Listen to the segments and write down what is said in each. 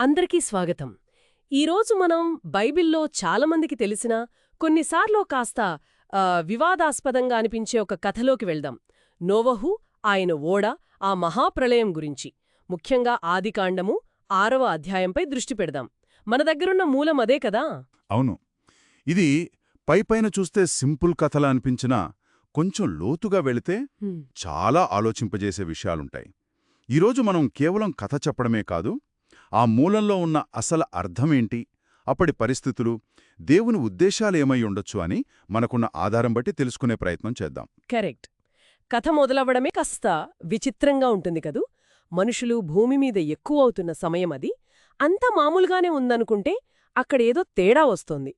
అందరికీ స్వాగతం. ఈరోజు మనం బైబిల్లో చాలామందికి తెలిసిన కొన్నిసార్లు కాస్త వివాదాస్పదంగా అనిపించే ఒక కథలోకి వెళ్దాం. నోవహు ఆయన ఓడ ఆ మహాప్రళయం గురించి. ముఖ్యంగా ఆదికాండము ఆరవ అధ్యాయంపై దృష్టి పెడదాం. మన దగ్గరున్న మూలం అదే కదా? అవును. ఇది పైపైన చూస్తే సింపుల్ కథలా అనిపించినా కొంచెం లోతుగా వెళితే చాలా ఆలోచింపజేసే విషయాలుంటాయి. ఈరోజు మనం కేవలం కథ చెప్పడమే కాదు ఆ మూలంలో ఉన్న అసలు అర్థమేంటి? అప్పటి పరిస్థితులు దేవుని ఉద్దేశాలేమై ఉండొచ్చు అని మనకున్న ఆధారం బట్టి తెలుసుకునే ప్రయత్నం చేద్దాం. కరెక్ట్. కథ మొదలవ్వడమే కాస్త విచిత్రంగా ఉంటుంది కదూ? మనుషులు భూమి మీద ఎక్కువ అవుతున్న సమయం అది. అంతా మామూలుగానే ఉందనుకుంటే అక్కడేదో తేడా వస్తోంది.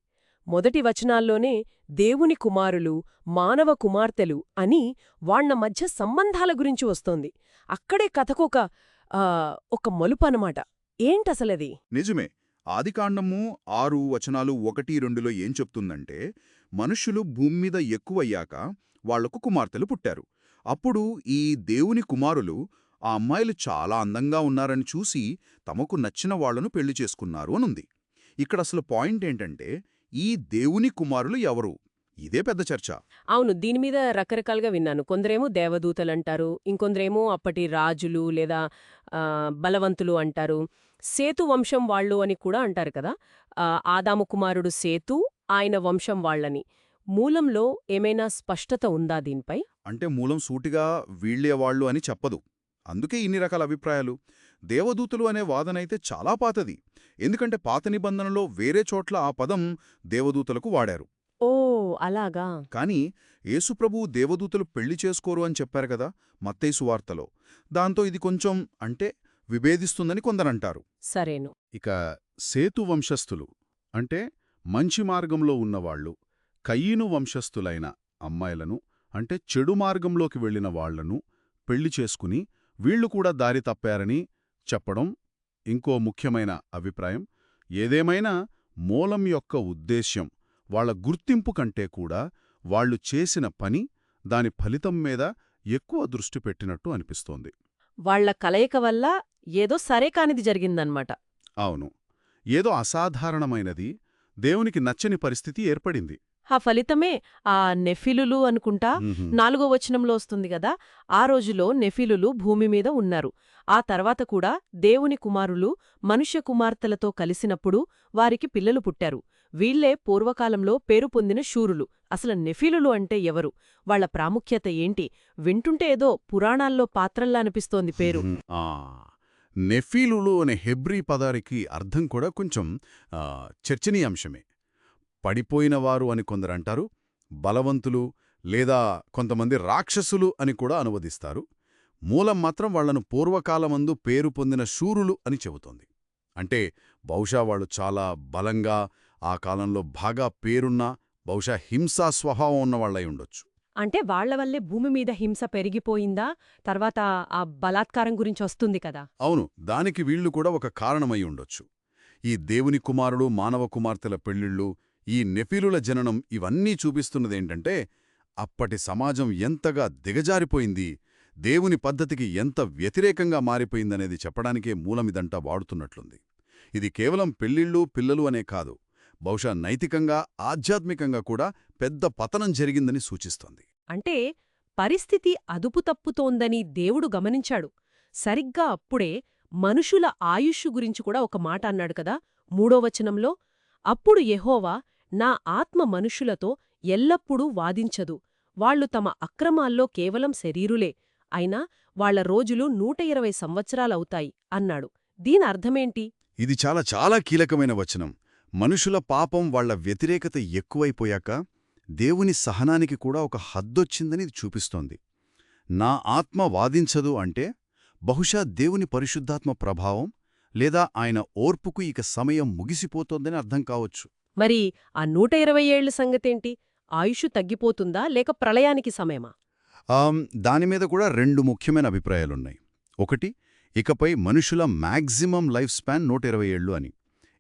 మొదటి వచనాల్లోనే దేవుని కుమారులు మానవ కుమార్తెలు అని వాళ్ళ మధ్య సంబంధాల గురించి వస్తోంది. అక్కడే కథకొక ఒక మలుపు అనమాట ఏంటసలది? నిజమే. ఆదికాండము ఆరు వచనాలు ఒకటి రెండులో ఏం చెప్తుందంటే మనుష్యులు భూమి మీద ఎక్కువయ్యాక వాళ్ళకు కుమార్తెలు పుట్టారు. అప్పుడు ఈ దేవుని కుమారులు ఆ అమ్మాయిలు చాలా అందంగా ఉన్నారని చూసి తమకు నచ్చిన వాళ్ళను పెళ్ళి చేసుకున్నారు అనుంది. ఇక్కడ అసలు పాయింట్ ఏంటంటే ఈ దేవుని కుమారులు ఎవరు? ఇదే పెద్ద చర్చ. అవును దీని మీద రకరకాలుగా విన్నాను. కొందరేమో దేవదూతలంటారు ఇంకొందరేమో అప్పటి రాజులు లేదా బలవంతులు అంటారు. సేతు వంశం వాళ్ళు అని కూడా అంటారు కదా. ఆదాము కుమారుడు సేతు ఆయన వంశం వాళ్ళని. మూలంలో ఏమైనా స్పష్టత ఉందా దీనిపై? అంటే మూలం సూటిగా వీళ్ళే వాళ్ళు అని చెప్పదు. అందుకే ఇన్ని రకాల అభిప్రాయాలు. దేవదూతలు అనే వాదనైతే చాలా పాతది. ఎందుకంటే పాత నిబంధనలో వేరే చోట్ల ఆ పదం దేవదూతలకు వాడారు. ఓ అలాగా? కానీ యేసుప్రభు దేవదూతలు పెళ్ళి చేసుకోరు అని చెప్పారు కదా మత్తయి వార్తలో దాంతో ఇది కొంచెం అంటే విభేదిస్తుందని కొందరంటారు. సరేను. ఇక సేతు వంశస్థులు అంటే మంచి మార్గంలో ఉన్నవాళ్ళు కయ్యను వంశస్థులైన అమ్మాయిలను అంటే చెడు మార్గంలోకి వెళ్ళిన వాళ్ళను పెళ్ళి చేసుకుని వీళ్ళు కూడా దారి తప్పారని చెప్పడం ఇంకో ముఖ్యమైన అభిప్రాయం. ఏదేమైనా మూలం యొక్క ఉద్దేశ్యం వాళ్ళ గుర్తింపు కంటే కూడా వాళ్ళు చేసిన పని దాని ఫలితం మీద ఎక్కువ దృష్టి పెట్టినట్టు అనిపిస్తోంది. వాళ్ళ కలయిక వల్ల ఏదో సరే కానిది జరిగిందన్నమాట అవును. ఏదో అసాధారణమైనది దేవునికి నచ్చని పరిస్థితి ఏర్పడింది. ఆ ఫలితమే ఆ నెఫిలులు అనుకుంటా. నాలుగో వచనంలో వస్తుంది గదా ఆ రోజులో నెఫిలులు భూమి మీద ఉన్నారు. ఆ తర్వాత కూడా దేవుని కుమారులు మనుష్య కుమార్తెలతో కలిసినప్పుడు వారికి పిల్లలు పుట్టారు. వీళ్ళే పూర్వకాలంలో పేరు పొందిన శూరులు. అసలు నెఫిలులు అంటే ఎవరు? వాళ్ళ ప్రాముఖ్యత ఏంటి? వింటుంటే ఏదో పురాణాల్లో పాత్రల్లా అనిపిస్తోంది పేరు. నెఫీలులు అనే హెబ్రీ పదానికి అర్థం కూడా కొంచెం చర్చనీయాంశమే. పడిపోయినవారు అని కొందరంటారు బలవంతులు లేదా కొంతమంది రాక్షసులు అని కూడా అనువదిస్తారు. మూలం మాత్రం వాళ్ళను పూర్వకాలమందు పేరు పొందిన శూరులు అని చెబుతోంది. అంటే బహుశా వాళ్ళు చాలా బలంగా ఆ కాలంలో బాగా పేరున్న బహుశా హింసా స్వభావం ఉన్నవాళ్ళై ఉండొచ్చు. అంటే వాళ్ళ వల్లే భూమి మీద హింస పెరిగిపోయిందా? తర్వాత ఆ బలాత్కారం గురించి వస్తుంది కదా. అవును దానికి వీళ్ళు కూడా ఒక కారణమై ఉండొచ్చు. ఈ దేవుని కుమారుడు మానవ కుమార్తెల పెళ్ళిళ్ళు ఈ నెఫిలుల జననం ఇవన్నీ చూపిస్తున్నదేంటంటే అప్పటి సమాజం ఎంతగా దిగజారిపోయింది దేవుని పద్ధతికి ఎంత వ్యతిరేకంగా మారిపోయిందనేది చెప్పడానికే మూలమిదంటా వాడుతున్నట్లుంది. ఇది కేవలం పెళ్ళిళ్ళు పిల్లలు అనే కాదు. బహుశా నైతికంగా ఆధ్యాత్మికంగా కూడా పెద్ద పతనం జరిగిందని సూచిస్తోంది. అంటే పరిస్థితి అదుపు తప్పుతోందని దేవుడు గమనించాడు. సరిగ్గా అప్పుడే మనుషుల ఆయుష్షు గురించి కూడా ఒక మాట అన్నాడు కదా మూడో వచనంలో అప్పుడు యెహోవా నా ఆత్మ మనుషులతో ఎల్లప్పుడూ వాదించదు. వాళ్ళు తమ అక్రమాల్లో కేవలం శరీరులే. అయినా వాళ్ళ రోజులు నూట ఇరవై సంవత్సరాలవుతాయి అన్నాడు. దీని అర్థమేంటి? ఇది చాలా చాలా కీలకమైన వచనం. మనుషుల పాపం వాళ్ళ వ్యతిరేకత ఎక్కువైపోయాక దేవుని సహనానికి కూడా ఒక హద్దొచ్చిందని ఇది చూపిస్తోంది. నా ఆత్మ వాదించదు అంటే బహుశా దేవుని పరిశుద్ధాత్మ ప్రభావం లేదా ఆయన ఓర్పుకు ఇక సమయం ముగిసిపోతోందని అర్థం కావచ్చు. మరి ఆ నూట ఇరవై ఏళ్ళ సంగతేంటి? ఆయుషు తగ్గిపోతుందా లేక ప్రళయానికి సమయమా? దానిమీద కూడా రెండు ముఖ్యమైన అభిప్రాయాలున్నాయి. ఒకటి ఇకపై మనుషుల మ్యాక్సిమం లైఫ్ స్పాన్ నూట ఇరవై ఏళ్ళు అని.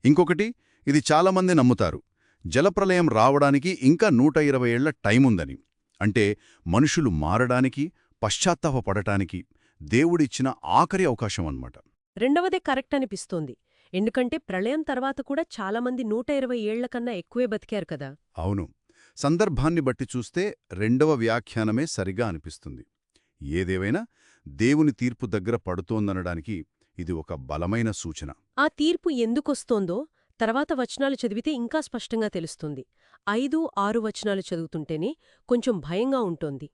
ఇంకొకటి ఇది చాలామంది నమ్ముతారు. జలప్రలయం రావడానికి ఇంకా నూట ఇరవై ఏళ్ళ టైముందని. అంటే మనుషులు మారడానికి పశ్చాత్తాపపడటానికి దేవుడిచ్చిన ఆఖరి అవకాశం అన్నమాట రెండవదే కరెక్ట్ అనిపిస్తోంది ఎందుకంటే ప్రళయం తర్వాత కూడా చాలామంది నూట ఇరవై ఏళ్ళ కన్నా ఎక్కువే బతికారు కదా. అవును. సందర్భాన్ని బట్టి చూస్తే రెండవ వ్యాఖ్యానమే సరిగా అనిపిస్తుంది. ఏదేవైనా దేవుని తీర్పు దగ్గర పడుతోందనడానికి ఇది ఒక బలమైన సూచన. ఆ తీర్పు ఎందుకొస్తోందో తర్వాత వచనాలు చదివితే ఇంకా స్పష్టంగా తెలుస్తుంది. ఐదు ఆరు వచనాలు చదువుతుంటేనే కొంచెం భయంగా ఉంటోంది.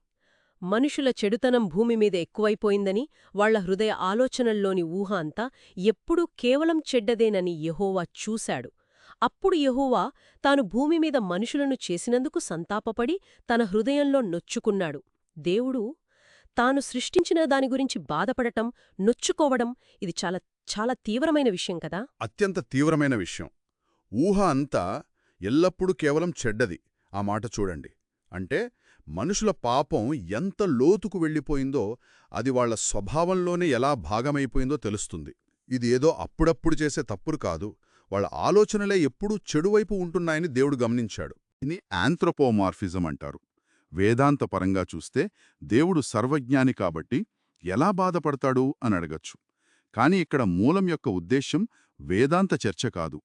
మనుషుల చెడుతనం భూమి మీద ఎక్కువైపోయిందని వాళ్ళ హృదయ ఆలోచనల్లోని ఊహ అంతా ఎప్పుడూ కేవలం చెడ్డదేనని యెహోవా చూశాడు. అప్పుడు యహోవా తాను భూమి మీద మనుషులను చేసినందుకు సంతాపపడి తన హృదయంలో నొచ్చుకున్నాడు. దేవుడు తాను సృష్టించిన దాని గురించి బాధపడటం నొచ్చుకోవడం ఇది చాలా చాలా తీవ్రమైన విషయం కదా? అత్యంత తీవ్రమైన విషయం. ఊహ అంతా ఎల్లప్పుడూ కేవలం చెడ్డది. ఆ మాట చూడండి. అంటే మనుషుల పాపం ఎంత లోతుకు వెళ్ళిపోయిందో అది వాళ్ళ స్వభావంలోనే ఎలా భాగమైపోయిందో తెలుస్తుంది. ఇది ఏదో అప్పుడప్పుడు చేసే తప్పులు కాదు. వాళ్ళ ఆలోచనలే ఎప్పుడూ చెడువైపు ఉంటున్నాయని దేవుడు గమనించాడు. ఇది ఆంథ్రోపోమార్ఫిజం అంటారు. వేదాంతపరంగా చూస్తే దేవుడు సర్వజ్ఞాని కాబట్టి ఎలా బాధపడతాడు అని అడగచ్చు. కాని ఇక్కడ మూలం యొక్క ఉద్దేశ్యం వేదాంత చర్చ కాదు.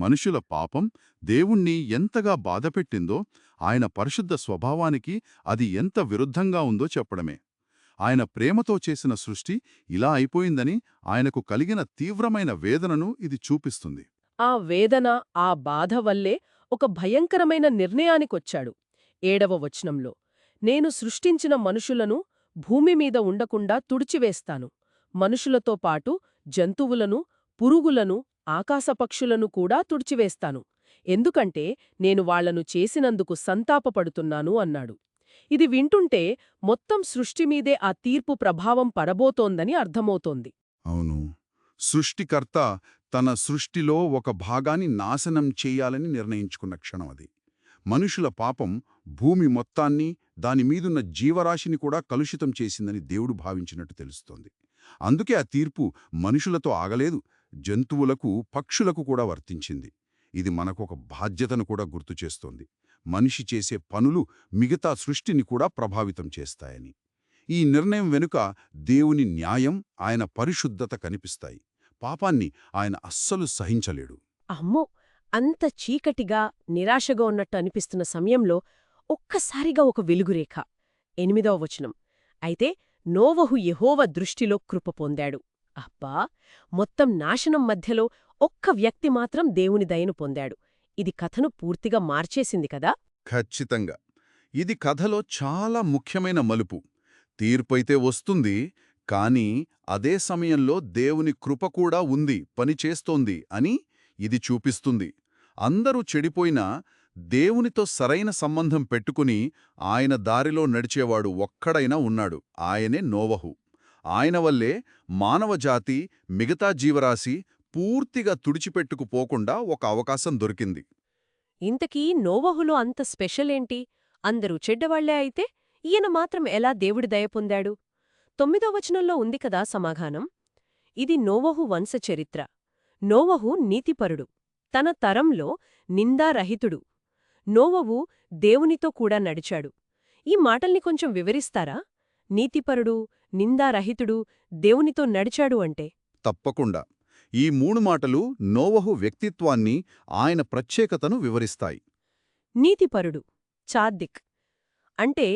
మనుషుల పాపం దేవుణ్ణి ఎంతగా బాధపెట్టిందో ఆయన పరిశుద్ధ స్వభావానికి అది ఎంత విరుద్ధంగా ఉందో చెప్పడమే. ఆయన ప్రేమతో చేసిన సృష్టి ఇలా అయిపోయిందని ఆయనకు కలిగిన తీవ్రమైన వేదనను ఇది చూపిస్తుంది. ఆ వేదన ఆ బాధ వల్లే ఒక భయంకరమైన నిర్ణయానికొచ్చాడు ఏడవ వచనంలో. నేను సృష్టించిన మనుషులను భూమి మీద ఉండకుండా తుడిచివేస్తాను. మనుషులతో పాటు జంతువులను పురుగులను ఆకాశపక్షులను కూడా తుడిచివేస్తాను. ఎందుకంటే నేను వాళ్ళను చేసినందుకు సంతాపపడుతున్నాను అన్నాడు. ఇది వింటుంటే మొత్తం సృష్టిమీదే ఆ తీర్పు ప్రభావం పడబోతోందని అర్థమవుతోంది. అవును. సృష్టికర్త తన సృష్టిలో ఒక భాగాన్ని నాశనం చెయ్యాలని నిర్ణయించుకున్న క్షణం అది. మనుషుల పాపం భూమి మొత్తాన్ని దానిమీదున్న జీవరాశిని కూడా కలుషితం చేసిందని దేవుడు భావించినట్టు తెలుస్తోంది. అందుకే ఆ తీర్పు మనుషులతో ఆగలేదు జంతువులకు పక్షులకు కూడా వర్తించింది. ఇది మనకొక బాధ్యతను కూడా గుర్తుచేస్తోంది మనిషి చేసే పనులు మిగతా సృష్టిని కూడా ప్రభావితం చేస్తాయని. ఈ నిర్ణయం వెనుక దేవుని న్యాయం ఆయన పరిశుద్ధత కనిపిస్తాయి. పాపాన్ని ఆయన అస్సలు సహించలేడు. అమ్మో! అంత చీకటిగా నిరాశగా ఉన్నట్టు అనిపిస్తున్న సమయంలో ఒక్కసారిగా ఒక వెలుగురేఖ. ఎనిమిదవ వచనం. అయితే నోవహు యహోవ దృష్టిలో కృప పొందాడు. అబ్బా! మొత్తం నాశనం మధ్యలో ఒక్క వ్యక్తి మాత్రం దేవుని దయను పొందాడు. ఇది కథను పూర్తిగా మార్చేసింది కదా? ఖచ్చితంగా. ఇది కథలో చాలా ముఖ్యమైన మలుపు. తీర్పైతే వస్తుంది కాని అదే సమయంలో దేవుని కృప కూడా ఉంది పనిచేస్తోంది అని ఇది చూపిస్తుంది. అందరూ చెడిపోయినా దేవునితో సరైన సంబంధం పెట్టుకుని ఆయన దారిలో నడిచేవాడు ఒక్కడైనా ఉన్నాడు. ఆయనే నోవహు. ఆయన వల్లే మానవజాతి మిగతా జీవరాశి పూర్తిగా తుడిచిపెట్టుకుపోకుండా ఒక అవకాశం దొరికింది. ఇంతకీ నోవహులో అంత స్పెషలేంటి అందరూ చెడ్డవాళ్ళే అయితే ఈయన మాత్రం ఎలా దేవుడి దయ పొందాడు? తొమ్మిదో వచనంలో ఉంది కదా సమాధానం? ఇది నోవహు వంశచరిత్ర నోవహు నీతిపరుడు. తన తరంలో నిందారహితుడు. నోవహు దేవునితో కూడా నడిచాడు. ఈ మాటల్ని కొంచెం వివరిస్తారా? నీతిపరుడు నిందారహితుడు దేవునితో నడిచాడు అంటే? తప్పకుండా. ఈ మూడు మాటలు నోవహు వ్యక్తిత్వాన్ని ఆయన ప్రత్యేకతను వివరిస్తాయి. నీతిపరుడు చాద్దిక్ అంటే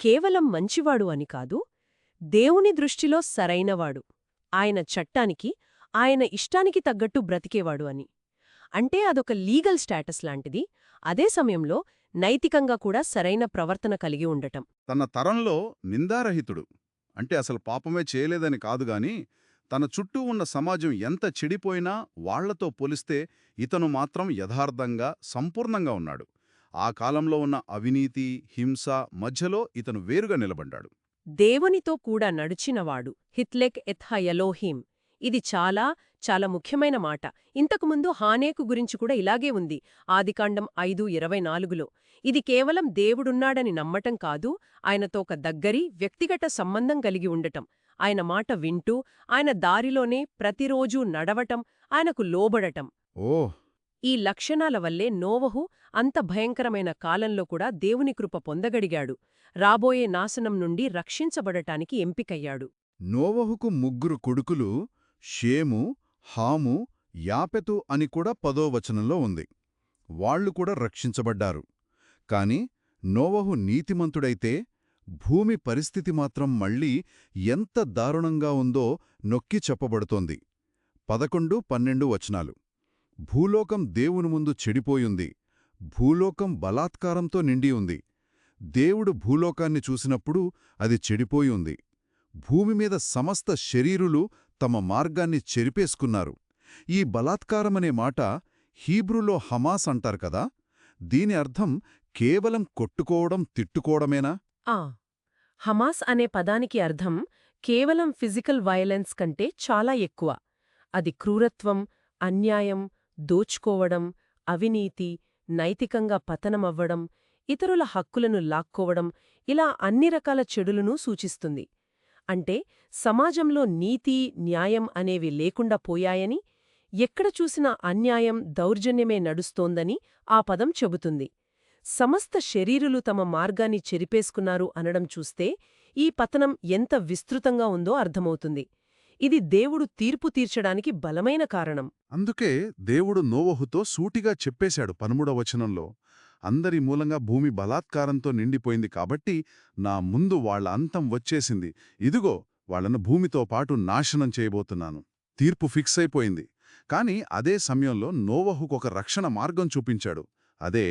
కేవలం మంచివాడు అని కాదు దేవుని దృష్టిలో సరైనవాడు. ఆయన చట్టానికి ఆయన ఇష్టానికి తగ్గట్టు బ్రతికేవాడు అని. అంటే అదొక లీగల్ స్టేటస్ లాంటిది. అదే సమయంలో నైతికంగా కూడా సరైన ప్రవర్తన కలిగి ఉండటం. తన తరంలో నిందారహితుడు. అంటే అసలు పాపమే చేయలేదని కాదుగాని తన చుట్టూ ఉన్న సమాజం ఎంత చెడిపోయినా వాళ్ళతో పోలిస్తే ఇతను మాత్రం యథార్థంగా సంపూర్ణంగా ఉన్నాడు. ఆ కాలంలో ఉన్న అవినీతి హింస మధ్యలో ఇతను వేరుగా నిలబడ్డాడు. దేవునితో కూడా నడిచినవాడు హిత్లెక్ ఎథ్హ యలోహీం ఇది చాలా చాలా ముఖ్యమైన మాట. ఇంతకుముందు హానేకు గురించి కూడా ఇలాగే ఉంది. ఆదికాండం ఐదు ఇరవై నాలుగులో ఇది కేవలం దేవుడున్నాడని నమ్మటం కాదు ఆయనతో ఒక దగ్గరి వ్యక్తిగత సంబంధం కలిగి ఉండటం. ఆయన మాట వింటూ ఆయన దారిలోనే ప్రతిరోజూ నడవటం ఆయనకు లోబడటం. ఓ ఈ లక్షణాల వల్లే నోవహు అంత భయంకరమైన కాలంలో కూడా దేవుని కృప పొందగడిగాడు. రాబోయే నాశనం నుండి రక్షించబడటానికి ఎంపికయ్యాడు. నోవహుకు ముగ్గురు కొడుకులు షేము హాము యాపెతు అని కూడా పదో వచనంలో ఉంది. వాళ్ళు కూడా రక్షించబడ్డారు. కాని నోవహు నీతిమంతుడైతే భూమి పరిస్థితి మాత్రం మళ్ళీ ఎంత దారుణంగా ఉందో నొక్కి చెప్పబడుతోంది. పదకొండు పన్నెండు వచనాలు. భూలోకం దేవుని ముందు చెడిపోయింది భూలోకం బలాత్కారంతో నిండి ఉంది. దేవుడు భూలోకాన్ని చూసినప్పుడు అది చెడిపోయి ఉంది. భూమి మీద సమస్త శరీరులు తమ మార్గాన్ని చెరిపేసుకున్నారు. ఈ బలాత్కారమనే మాట హీబ్రూలో హమాస్ అంటారు కదా దీని అర్థం కేవలం కొట్టుకోవడం తిట్టుకోవడమేనా? ఆ హమాస్ అనే పదానికి అర్థం కేవలం ఫిజికల్ వయలెన్స్ కంటే చాలా ఎక్కువ. అది క్రూరత్వం అన్యాయం దోచుకోవడం అవినీతి నైతికంగా పతనమవ్వడం ఇతరుల హక్కులను లాక్కోవడం ఇలా అన్ని రకాల చెడులను సూచిస్తుంది. అంటే సమాజంలో నీతి న్యాయం అనేవి లేకుండా పోయాయని ఎక్కడ చూసినా అన్యాయం దౌర్జన్యమే నడుస్తోందని ఆ పదం చెబుతుంది. సమస్త శరీరులు తమ మార్గాన్ని చెరిపేసుకున్నారు అనడం చూస్తే ఈ పతనం ఎంత విస్తృతంగా ఉందో అర్థమవుతుంది. ఇది దేవుడు తీర్పు తీర్చడానికి బలమైన కారణం. అందుకే దేవుడు నోవహుతో సూటిగా చెప్పేశాడు పదమూడవ వచనంలో. అందరి మూలంగా భూమి బలాత్కారంతో నిండిపోయింది కాబట్టి నా ముందు వాళ్ళ అంతం వచ్చేసింది. ఇదిగో వాళ్ళను భూమితో పాటు నాశనం చేయబోతున్నాను. తీర్పు ఫిక్స్ అయిపోయింది. కాని అదే సమయంలో నోవహుకొక రక్షణ మార్గం చూపించాడు. అదే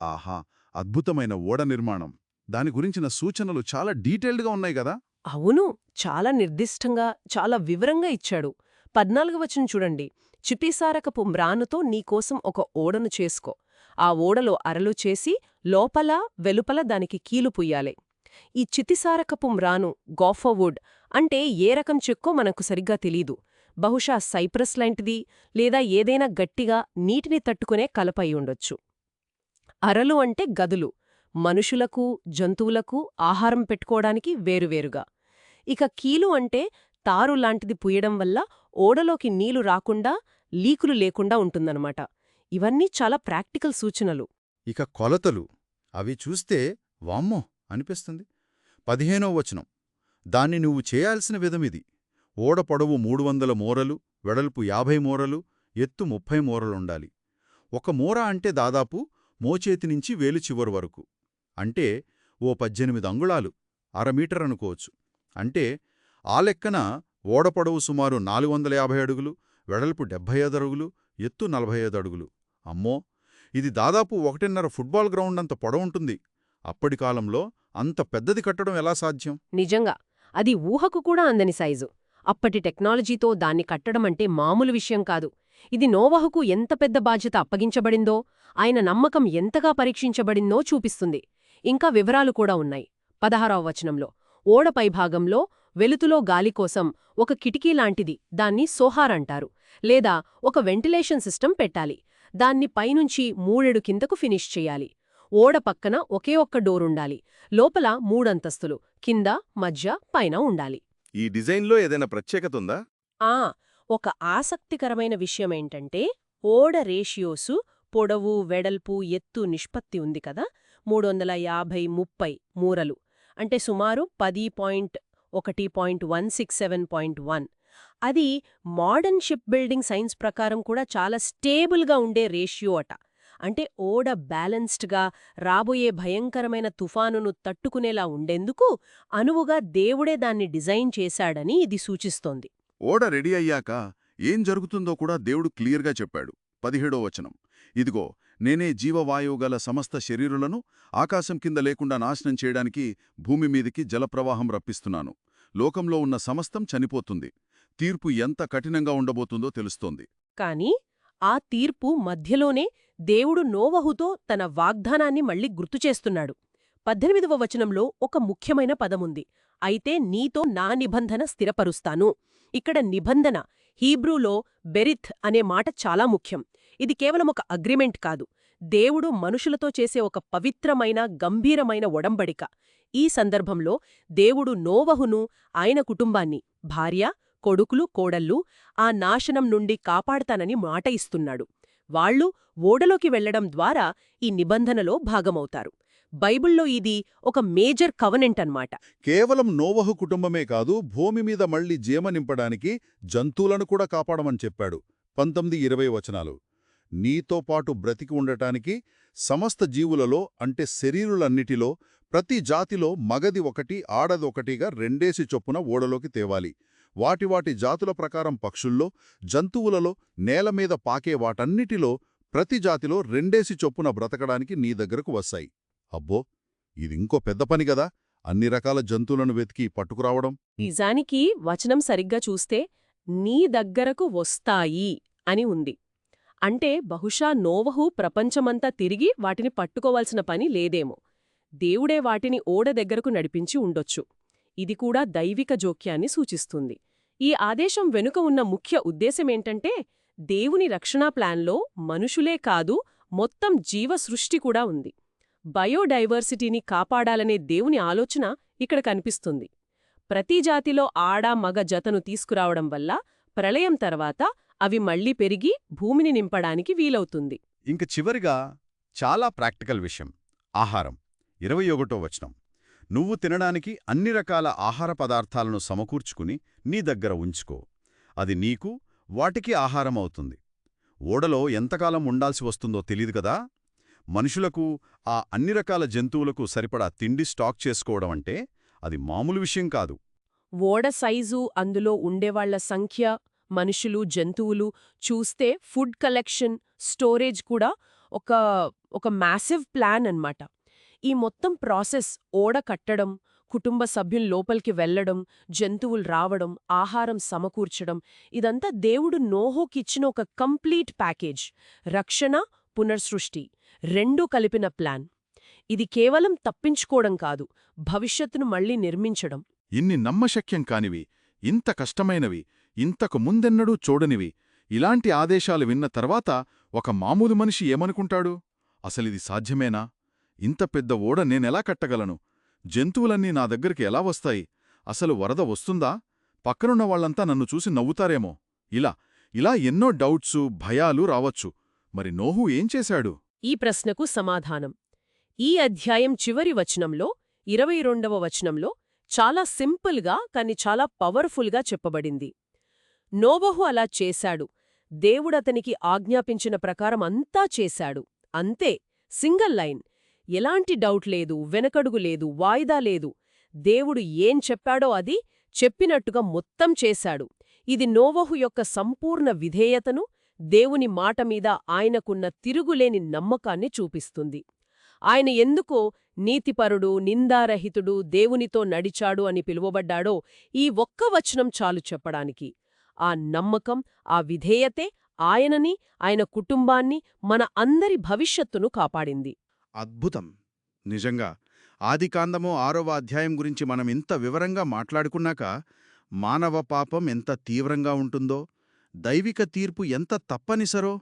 ఆహా అద్భుతమైన ఓడ నిర్మాణం. దాని గురించిన సూచనలు చాలా డీటెయిల్డ్గా ఉన్నాయి కదా? అవును చాలా నిర్దిష్టంగా చాలా వివరంగా ఇచ్చాడు. పద్నాలుగు వచనం చూడండి. చిటిసారకపు మ్రానుతో నీకోసం ఒక ఓడను చేసుకో. ఆ ఓడలో అరలు చేసి లోపల వెలుపల దానికి కీలు పుయ్యాలి. ఈ చితిసారకపు మ్రాను గోఫర్వుడ్ అంటే ఏ రకం చెక్కో మనకు సరిగ్గా తెలీదు. బహుశా సైప్రస్ లాంటిది లేదా ఏదైనా గట్టిగా నీటిని తట్టుకునే కలప ఉండొచ్చు. అరలు అంటే గదులు. మనుషులకు జంతువులకు ఆహారం పెట్టుకోవడానికి వేరువేరుగా. ఇక కీలు అంటే తారు లాంటిది పుయ్యడం వల్ల ఓడలోకి నీళ్ళు రాకుండా లీకులు లేకుండా ఉంటుందన్నమాట. ఇవన్నీ చాలా ప్రాక్టికల్ సూచనలు. ఇక కొలతలు. అవి చూస్తే వామ్మో! అనిపిస్తుంది. పదిహేనో వచనం. దాన్ని నువ్వు చేయాల్సిన విధమిది ఓడ పొడవు మూడు వందల మోరలు వెడల్పు యాభై మోరలు ఎత్తు ముప్పై మోరలుండాలి. ఒక మోర అంటే దాదాపు మోచేతి నుంచి వేలు చివరి వరకు. అంటే ఓ పద్దెనిమిది అంగుళాలు అరమీటర్ అనుకోవచ్చు. అంటే ఆ లెక్కన ఓడ పొడవు సుమారు నాలుగు వందల యాభై అడుగులు వెడల్పు డెబ్భై అడుగులు ఎత్తు నలభై అడుగులు. అమ్మో ఇది దాదాపు ఒకటిన్నర ఫుట్బాల్ గ్రౌండ్ అంత పొడవుంటుంది అప్పటి కాలంలో అంత పెద్దది కట్టడం ఎలా సాధ్యం? నిజంగా అది ఊహకు కూడా అందని సైజు. అప్పటి టెక్నాలజీతో దాన్ని కట్టడమంటే మామూలు విషయం కాదు. ఇది నోవహుకు ఎంత పెద్ద బాధ్యత అప్పగించబడిందో ఆయన నమ్మకం ఎంతగా పరీక్షించబడిందో చూపిస్తుంది. ఇంకా వివరాలు కూడా ఉన్నాయి. పదహారవ వచనంలో ఓడ పైభాగంలో వెలుతులో గాలి కోసం ఒక కిటికీ లాంటిది దాన్ని సోహార్ అంటారు. లేదా ఒక వెంటిలేషన్ సిస్టమ్ పెట్టాలి. దాన్ని పైనుంచి మూడెడు కిందకు ఫినిష్ చెయ్యాలి ఓడ పక్కన ఒకే ఒక్క డోరుండాలి. లోపల మూడంతస్తులు కింద మధ్య పైన ఉండాలి. ఈ డిజైన్లో ఏదైనా ప్రత్యేకత ఉందా? ఆ! ఒక ఆసక్తికరమైన విషయమేంటంటే ఓడ రేషియోసు పొడవు వెడల్పు ఎత్తు నిష్పత్తి ఉంది కదా? మూడు వందల యాభై ముప్పై మూరలు. అంటే సుమారు పది పాయింట్ ఒకటి point one six seven point one. అది మోడర్న్ షిప్ బిల్డింగ్ సైన్స్ ప్రకారం కూడా చాలా స్టేబుల్గా ఉండే రేషియో అట. అంటే ఓడ బ్యాలెన్స్డ్గా రాబోయే భయంకరమైన తుఫానును తట్టుకునేలా ఉండేందుకు అనువుగా దేవుడే దాన్ని డిజైన్ చేశాడని ఇది సూచిస్తోంది. ఓడ రెడీ అయ్యాక ఏం జరుగుతుందో కూడా దేవుడు క్లియర్గా చెప్పాడు. పదిహేడో వచనం. ఇదిగో నేనే జీవవాయువు గల సమస్త శరీరులను ఆకాశం కింద లేకుండా నాశనం చేయడానికి భూమి మీదికి జలప్రవాహం రప్పిస్తున్నాను. లోకంలో ఉన్న సమస్తం చనిపోతుంది. తీర్పు ఎంత కఠినంగా ఉండబోతుందో తెలుస్తోంది. కాని ఆ తీర్పు మధ్యలోనే దేవుడు నోవహుతో తన వాగ్దానాన్ని మళ్ళీ గుర్తుచేస్తున్నాడు పద్దెనిమిదవ వచనంలో ఒక ముఖ్యమైన పదముంది. అయితే నీతో నా నిబంధన స్థిరపరుస్తాను. ఇక్కడ నిబంధన హీబ్రూలో బెరిత్ అనే మాట చాలా ముఖ్యం. ఇది కేవలం ఒక అగ్రిమెంట్ కాదు. దేవుడు మనుషులతో చేసే ఒక పవిత్రమైన గంభీరమైన ఒడంబడిక. ఈ సందర్భంలో దేవుడు నోవహును ఆయన కుటుంబాన్ని భార్య కొడుకులు కోడళ్ళు ఆ నాశనం నుండి కాపాడతానని మాట ఇస్తున్నాడు. వాళ్ళు ఓడలోకి వెళ్ళడం ద్వారా ఈ నిబంధనలో భాగమవుతారు. బైబిల్లో ఇది ఒక మేజర్ కవనెంట్ అన్నమాట. కేవలం నోవహు కుటుంబమే కాదు భూమి మీద మళ్ళీ జీమ నింపడానికి జంతువులను కూడా కాపాడమని చెప్పాడు పంతొమ్మిది ఇరవై వచనాలు. నీతో పాటు బ్రతికి ఉండటానికి సమస్త జీవులలో అంటే శరీరులన్నిటిలో ప్రతి జాతిలో మగది ఒకటి ఆడదొకటిగా రెండేసి చొప్పున ఓడలోకి తేవాలి. వాటి వాటి జాతుల ప్రకారం పక్షుల్లో జంతువులలో నేల మీద పాకే వాటన్నిటిలో ప్రతి జాతిలో రెండేసి చొప్పున బ్రతకడానికి నీ దగ్గరకు వస్తాయి. అబ్బో! ఇదింకో పెద్ద పని గదా! అన్ని రకాల జంతువులను వెతికి పట్టుకురావడం. నిజానికి వచనం సరిగ్గా చూస్తే నీ దగ్గరకు వస్తాయి అని ఉంది. అంటే బహుశా నోవహు ప్రపంచమంతా తిరిగి వాటిని పట్టుకోవాల్సిన పని లేదేమో. దేవుడే వాటిని ఓడ దగ్గరకు నడిపించి ఉండొచ్చు. ఇది కూడా దైవిక జోక్యాన్ని సూచిస్తుంది. ఈ ఆదేశం వెనుక ఉన్న ముఖ్య ఉద్దేశమేంటంటే దేవుని రక్షణా ప్లాన్లో మనుషులే కాదు మొత్తం జీవ సృష్టి కూడా ఉంది. బయోడైవర్సిటీని కాపాడాలనే దేవుని ఆలోచన ఇక్కడ కనిపిస్తుంది. ప్రతి జాతిలో ఆడ మగ జతను తీసుకురావడం వల్ల ప్రళయం తర్వాత అవి మళ్ళీ పెరిగి భూమిని నింపడానికి వీలవుతుంది. ఇంక చివరిగా చాలా ప్రాక్టికల్ విషయం ఆహారం ఇరవై ఒకటో వచనం. నువ్వు తినడానికి అన్ని రకాల ఆహార పదార్థాలను సమకూర్చుకుని నీ దగ్గర ఉంచుకో. అది నీకు వాటికి ఆహారం అవుతుంది ఓడలో ఎంతకాలం ఉండాల్సి వస్తుందో తెలియదు కదా? మనుషులకు ఆ అన్ని రకాల జంతువులకు సరిపడా తిండి స్టాక్ చేసుకోవడం అంటే అది మామూలు విషయం కాదు. ఓడ సైజు అందులో ఉండేవాళ్ళ సంఖ్య మనుషులు జంతువులు చూస్తే ఫుడ్ కలెక్షన్ స్టోరేజ్ కూడా ఒక ఒక మ్యాసివ్ ప్లాన్ అన్నమాట. ఈ మొత్తం ప్రాసెస్ ఓడ కట్టడం కుటుంబ సభ్యులు లోపలికి వెళ్ళడం జంతువులు రావడం ఆహారం సమకూర్చడం ఇదంతా దేవుడు నోహోకిచ్చిన ఒక కంప్లీట్ ప్యాకేజ్. రక్షణ పునర్సృష్టి రెండూ కలిపిన ప్లాన్. ఇది కేవలం తప్పించుకోవడం కాదు భవిష్యత్తును మళ్ళీ నిర్మించడం. ఇన్ని నమ్మశక్యం కానివి ఇంత కష్టమైనవి ఇంతకు ముందెన్నడూ చూడనివి ఇలాంటి ఆదేశాలు విన్న తర్వాత ఒక మామూలు మనిషి ఏమనుకుంటాడు? అసలిది సాధ్యమేనా? ఇంత పెద్ద ఓడ నేనెలా కట్టగలను? జంతువులన్నీ నా దగ్గరికి ఎలా వస్తాయి? అసలు వరద వస్తుందా? పక్కనున్న వాళ్ళంతా నన్ను చూసి నవ్వుతారేమో. ఇలా ఇలా ఎన్నో డౌట్సు భయాలు రావచ్చు. మరి నోహు ఏం చేశాడు? ఈ ప్రశ్నకు సమాధానం. ఈ అధ్యాయం చివరి వచనంలో ఇరవై రెండవ వచనంలో చాలా సింపుల్గా కాని చాలా పవర్ఫుల్గా చెప్పబడింది. నోబహు అలా చేశాడు. దేవుడతనికి ఆజ్ఞాపించిన ప్రకారం అంతా చేశాడు. అంతే సింగల్ లైన్. ఎలాంటి డౌట్ లేదు వెనకడుగు లేదు వాయిదా లేదు. దేవుడు ఏం చెప్పాడో అది చెప్పినట్టుగా మొత్తం చేశాడు. ఇది నోవహు యొక్క సంపూర్ణ విధేయతను దేవుని మాట మీద ఆయనకున్న తిరుగులేని నమ్మకాన్ని చూపిస్తుంది. ఆయన ఎందుకో నీతిపరుడు నిందారహితుడు దేవునితో నడిచాడు అని పిలువబడ్డాడో ఈ ఒక్క వచనం చాలు చెప్పడానికి. ఆ నమ్మకం ఆ విధేయతే ఆయనని ఆయన కుటుంబాన్ని మన అందరి భవిష్యత్తును కాపాడింది. అద్భుతం. నిజంగా ఆదికాందము ఆరవ అధ్యాయం గురించి మనం ఇంత వివరంగా మాట్లాడుకున్నాక మానవ పాపం ఎంత తీవ్రంగా ఉంటుందో దైవిక తీర్పు ఎంత తప్పనిసరో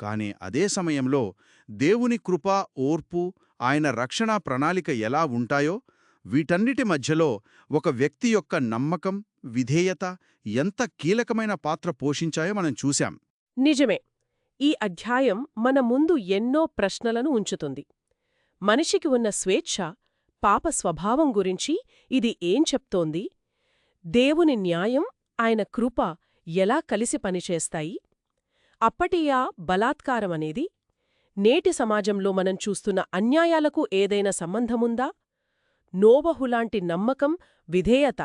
కాని అదే సమయంలో దేవుని కృప ఓర్పు ఆయన రక్షణా ప్రణాళిక ఎలా ఉంటాయో వీటన్నిటి మధ్యలో ఒక వ్యక్తి యొక్క నమ్మకం విధేయత ఎంత కీలకమైన పాత్ర పోషించాయో మనం చూశాం. నిజమే. ఈ అధ్యాయం మన ముందు ఎన్నో ప్రశ్నలను ఉంచుతుంది. మనిషికి ఉన్న స్వేచ్ఛ పాప స్వభావం గురించి ఇది ఏం చెప్తోంది? దేవుని న్యాయం ఆయన కృప ఎలా కలిసి పనిచేస్తాయి? అప్పటియా బలాత్కారమనేది నేటి సమాజంలో మనం చూస్తున్న అన్యాయాలకు ఏదైనా సంబంధముందా? నోబహులాంటి నమ్మకం విధేయత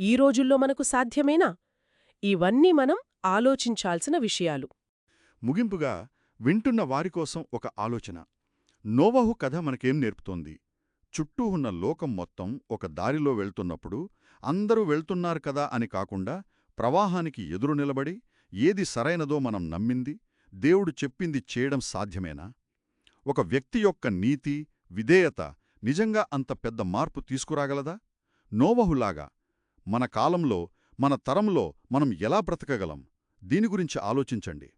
ఈ రోజుల్లో మనకు సాధ్యమేనా? ఇవన్నీ మనం ఆలోచించాల్సిన విషయాలు. ముగింపుగా వింటున్న వారికోసం ఒక ఆలోచన. నోవహు కథ మనకేం నేర్పుతోంది? చుట్టూ ఉన్న లోకం మొత్తం ఒక దారిలో వెళ్తున్నప్పుడు అందరూ వెళ్తున్నారు కదా అని కాకుండా ప్రవాహానికి ఎదురు నిలబడి ఏది సరైనదో మనం నమ్మింది దేవుడు చెప్పింది చేయడం సాధ్యమేనా? ఒక వ్యక్తి యొక్క నీతి విధేయత నిజంగా అంత పెద్ద మార్పు తీసుకురాగలదా? నోవహులాగా మన కాలంలో మన తరంలో మనం ఎలా బ్రతకగలం? దీని గురించి ఆలోచించండి.